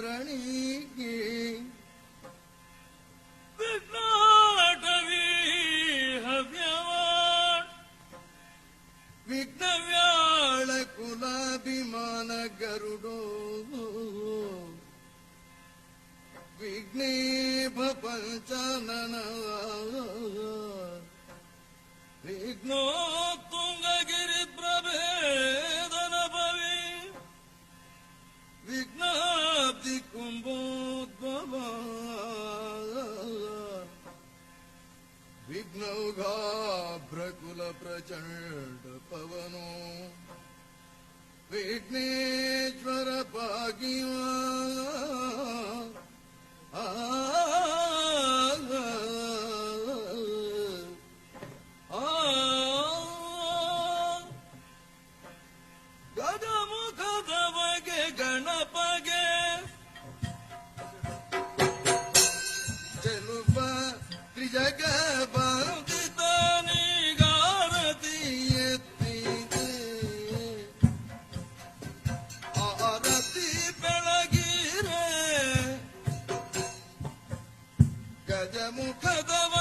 ಧರಣಿಗೆ ವಿಘ್ನಾಟವೀ ಹವ್ಯವಾನ್ ವಿಘ್ನವ್ಯಾಳ ಕುಲಾಭಿಮಾನ ಗರುಡೋ ವಿಘ್ನೇಭ विघ्नौघाभ्रकुल Prachanda पवनो Vighneshwar पागिवा गदमुखदवगे गणपगे त्रिजग కదము కదవ